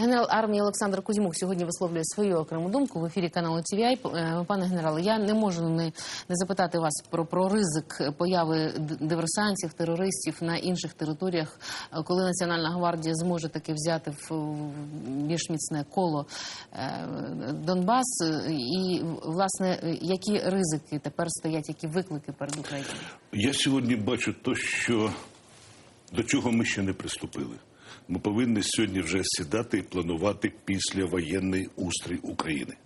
Генерал армії Олександр Кузьмук сьогодні висловлює свою окрему думку в ефірі каналу TVI. Е, Пане генерале, я не можу не, не запитати вас про, про ризик появи диверсантів, терористів на інших територіях, е, коли Національна гвардія зможе таки взяти в, більш міцне коло е, Донбас. І власне, які ризики тепер стоять, які виклики перед Україною? Я сьогодні бачу те, що до чого ми ще не приступили. Ми повинні сьогодні вже сідати і планувати післявоєнний устрій України.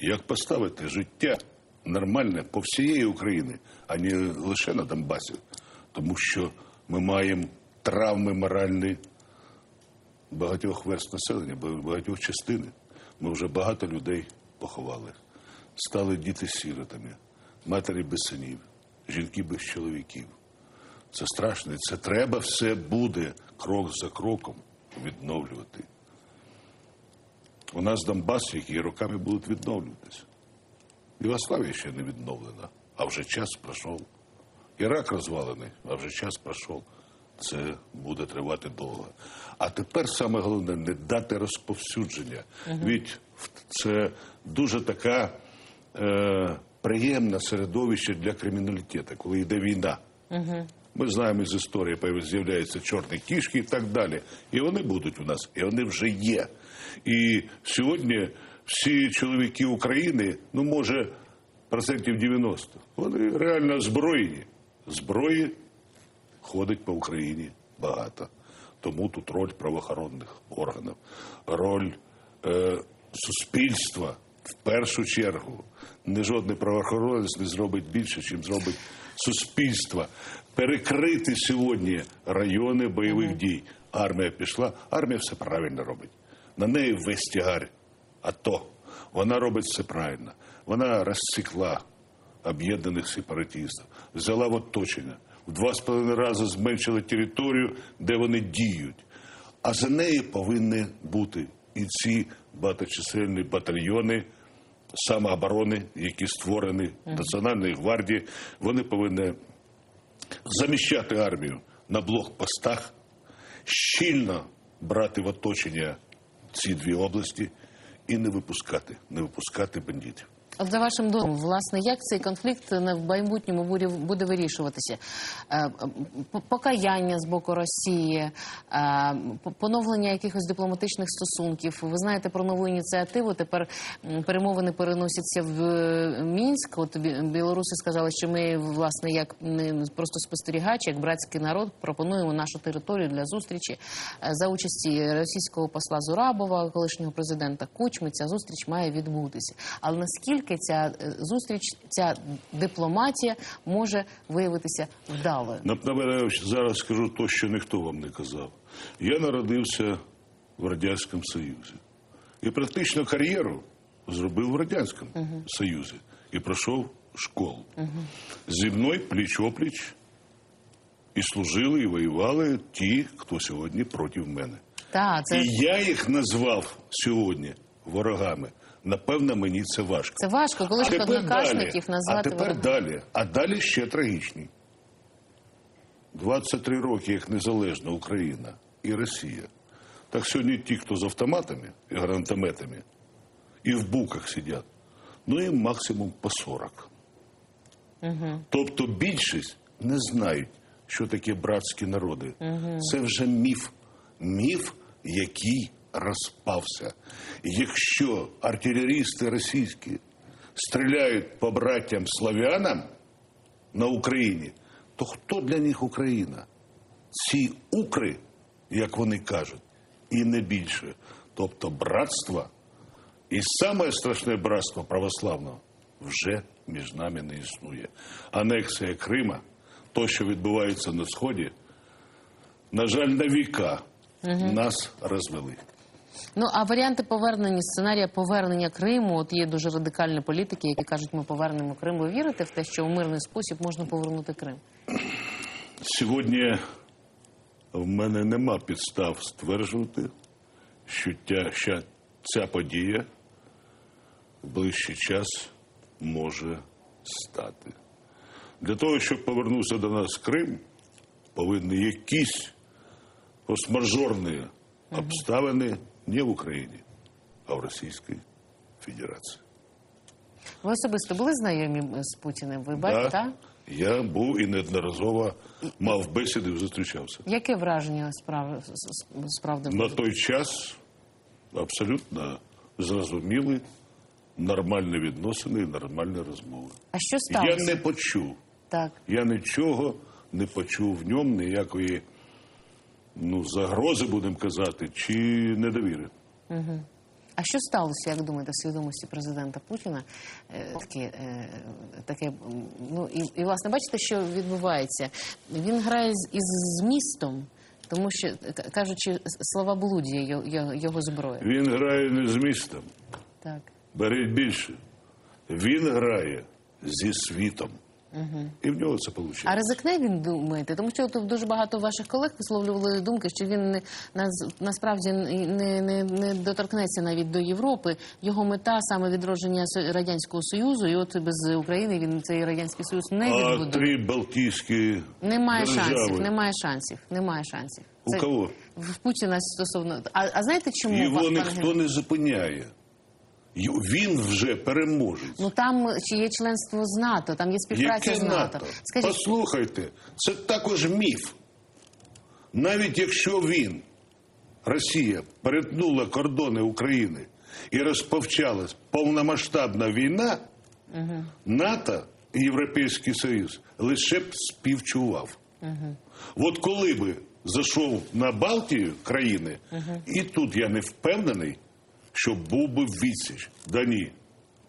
Як поставити життя нормальне по всієї України, а не лише на Донбасі. Тому що ми маємо травми моральні багатьох верст населення, багатьох частин. Ми вже багато людей поховали. Стали діти сіротами, матері без синів, жінки без чоловіків. Це страшно, і це треба все буде крок за кроком відновлювати. У нас Донбас, які роками будуть відновлюватися. Югославія ще не відновлена, а вже час пройшов. Ірак розвалений, а вже час пройшов. Це буде тривати довго. А тепер саме головне не дати розповсюдження. Ведь це дуже така е, приємне середовище для криміналітету, коли йде війна. Ми знаємо з історії, з'являються чорні кішки і так далі. І вони будуть у нас, і вони вже є. І сьогодні всі чоловіки України, ну може, процентів 90, вони реально озброєні. Зброї ходить по Україні багато. Тому тут роль правоохоронних органів, роль е, суспільства в першу чергу. Не жодний правоохоронець не зробить більше, чим зробить суспільство. Перекрити сьогодні райони бойових дій. Армія пішла, армія все правильно робить. На неї весь тягар. А то вона робить все правильно. Вона розсікла об'єднаних сепаратистів, взяла в оточення, в два з половиною рази зменшила територію, де вони діють. А за нею повинні бути і ці багаточисельні батальйони самооборони, які створені Національної гвардії. Вони повинні заміщати армію на блокпостах, щільно брати в оточення ці дві області і не випускати, не випускати бандитів. От за вашим домом, власне, як цей конфлікт в майбутньому буде, вирішуватися? Е, Покаяння з боку Росії, е, поновлення якихось дипломатичних стосунків. Ви знаєте про нову ініціативу. Тепер перемовини переносяться в е, Мінськ. От білоруси сказали, що ми власне як просто спостерігачі, як братський народ, пропонуємо нашу територію для зустрічі за участі російського посла Зурабова, колишнього президента Кучми. Ця зустріч має відбутися. Але наскільки ця е, зустріч, ця дипломатія може виявитися вдалою? Напевно, зараз скажу то, що ніхто вам не казав. Я народився в Радянському Союзі. І практично кар'єру зробив в Радянському Союзі. І пройшов школу. Зі мною пліч-опліч і служили, і воювали ті, хто сьогодні проти мене. Та це, І я їх назвав сьогодні ворогами. Напевно, мені це важко. це важко, коли ж однокашників назвати А тепер ворогами. далі. А далі ще трагічні. 23 роки як незалежна Україна і Росія. Так сьогодні ті, хто з автоматами і гранатометами, і в буках сидять, ну їм максимум по 40. Тобто більшість не знають, що таке братські народи. Це вже міф. Міф, який розпався. Якщо артилерісти російські стріляють по браттям славянам на Україні, то хто для них Україна? Ці укри, як вони кажуть, і не більше. Тобто братство і саме страшне братство православного вже між нами не існує. Анексія Крима, то, що відбувається на Сході, на жаль, на віка нас розвели. Ну а варіанти повернення сценарія повернення Криму, от є дуже радикальні політики, які кажуть, ми повернемо Крим. Ви вірите в те, що у мирний спосіб можна повернути Крим? Сьогодні в мене нема підстав стверджувати, що ща- ця подія в ближчий час може стати. Для того, щоб повернувся до нас Крим, повинні якісь форс-мажорні обставини не в Україні, а в Російській Федерації. Ви особисто були знайомі з Путіним? Ви бачите, так? Я був і неодноразово мав бесіди, зустрічався. Яке враження справ, справді? На той час абсолютно зрозуміли нормальні відносини і нормальні розмови. А що Я не почув. Так. Я нічого не почув в ньому, ніякої ну, загрози, будемо казати, чи недовіри. А що сталося, як думаєте, в свідомості президента Путіна? Е, Таке, таке, ну і, і власне бачите, що відбувається. Він грає з із змістом, тому що кажучи, слова блудія його зброя. Він грає не з містом, Так. беріть більше. Він грає зі світом. І в нього це вийшло. А ризикне він думаєте? Тому що тут дуже багато ваших колег висловлювали думки, що він не нас насправді не, не, не доторкнеться навіть до Європи. Його мета саме відродження радянського союзу, і от без України він цей радянський союз не А три Балтійські Немає держави. шансів, немає шансів, немає шансів. У кого? В Путіна стосовно. А, а знаєте чому Його ніхто не зупиняє. Він вже переможець. Ну там чи є членство з НАТО, там є співпраця Яке з НАТО. НАТО? Скажіть, Послухайте, це також міф. Навіть якщо він, Росія, перетнула кордони України і розпочалась повномасштабна війна, НАТО і Європейський Союз лише б співчував. От коли би зайшов на Балтію країни, і тут я не впевнений, що був би відсіч. Да ні.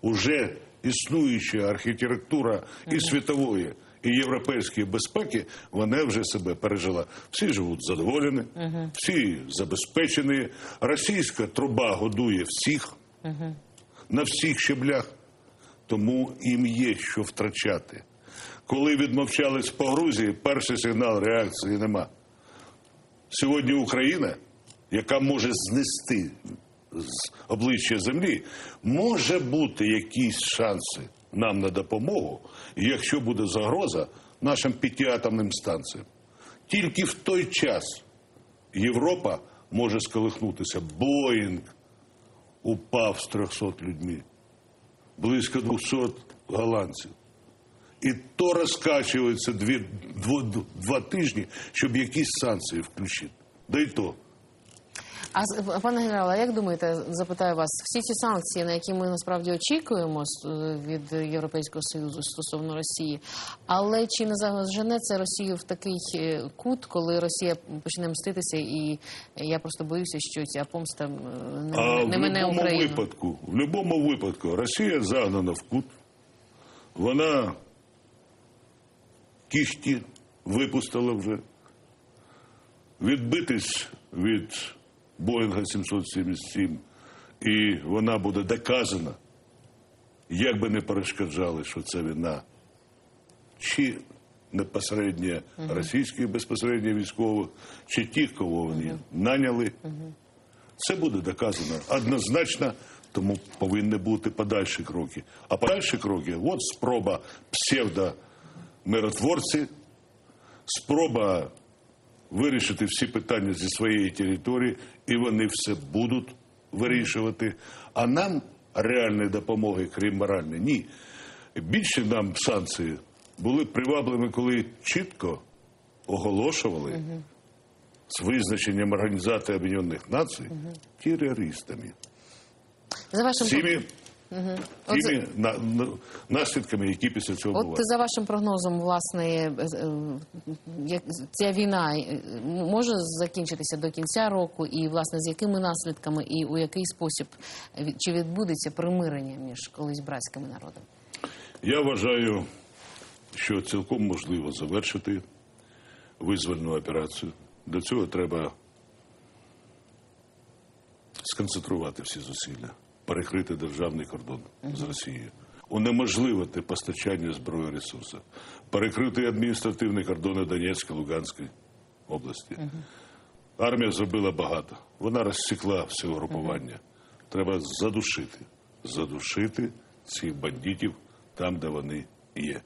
Уже існуюча архітектура і світової, і європейської безпеки, вона вже себе пережила. Всі живуть задоволені, всі забезпечені. Російська труба годує всіх на всіх щеблях, тому їм є що втрачати. Коли відмовчались по Грузії, перший сигнал реакції нема. Сьогодні Україна, яка може знести з обличчя землі, може бути якісь шанси нам на допомогу, якщо буде загроза нашим п'ятиатомним станціям. Тільки в той час Європа може сколихнутися. Боїнг упав з 300 людьми, близько 200 голландців. І то розкачується дві, дво- два тижні, щоб якісь санкції включити. Да й то. А пане генерале, як думаєте, запитаю вас, всі ці санкції, на які ми насправді очікуємо е, від Європейського союзу стосовно Росії, але чи не зажене це Росію в такий е, кут, коли Росія почне мститися, і я просто боюся, що ця помста не, А не в мене Україну. випадку, в будь-якому випадку Росія загнана в кут, вона кішки випустила вже. Відбитись від Боїнга 777, і вона буде доказана, як би не перешкоджали, що це війна. Чи непосередньо російських безпосередньо військових, чи тих, кого вони наняли. Це буде доказано однозначно, тому повинні бути подальші кроки. А подальші кроки от спроба псевдомиротворці, спроба вирішити всі питання зі своєї території, і вони все будуть вирішувати. А нам реальної допомоги, крім моральної, ні. Більше нам санкції були привабливими, коли чітко оголошували з визначенням Організації Об'єднаних Націй терористами. За вашим Цими, тими на, на- наслідками, які після цього От бувають. за вашим прогнозом, власне, е, е, ця війна е, може закінчитися до кінця року, і власне з якими наслідками і у який спосіб чи відбудеться примирення між колись братськими народами? Я вважаю, що цілком можливо завершити визвольну операцію. Для цього треба сконцентрувати всі зусилля, перекрити державний кордон з Росією, унеможливити постачання зброї ресурсів, перекрити адміністративні кордони Донецької, Луганської області. Армія зробила багато. Вона розсікла все угрупування. Треба задушити, задушити цих бандитів там, де вони є.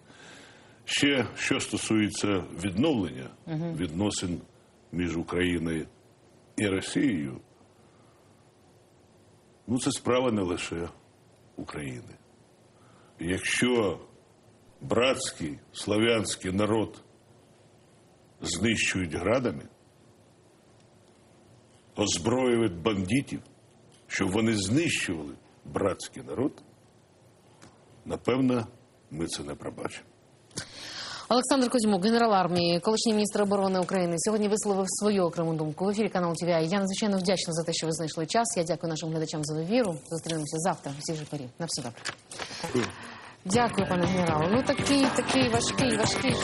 Ще що стосується відновлення відносин між Україною і Росією, Ну, це справа не лише України. Якщо братський славянський народ знищують градами, озброюють бандитів, щоб вони знищували братський народ, напевно, ми це не пробачимо. Олександр Кузьмук, генерал армії, колишній міністр оборони України, сьогодні висловив свою окрему думку в ефірі каналу ТВІ. Я надзвичайно вдячна за те, що ви знайшли час. Я дякую нашим глядачам за довіру. Зустрінемося завтра. Всі ж порі. На все добре. Дякую, пане генералу. Ну такий, такий важкий, важкий.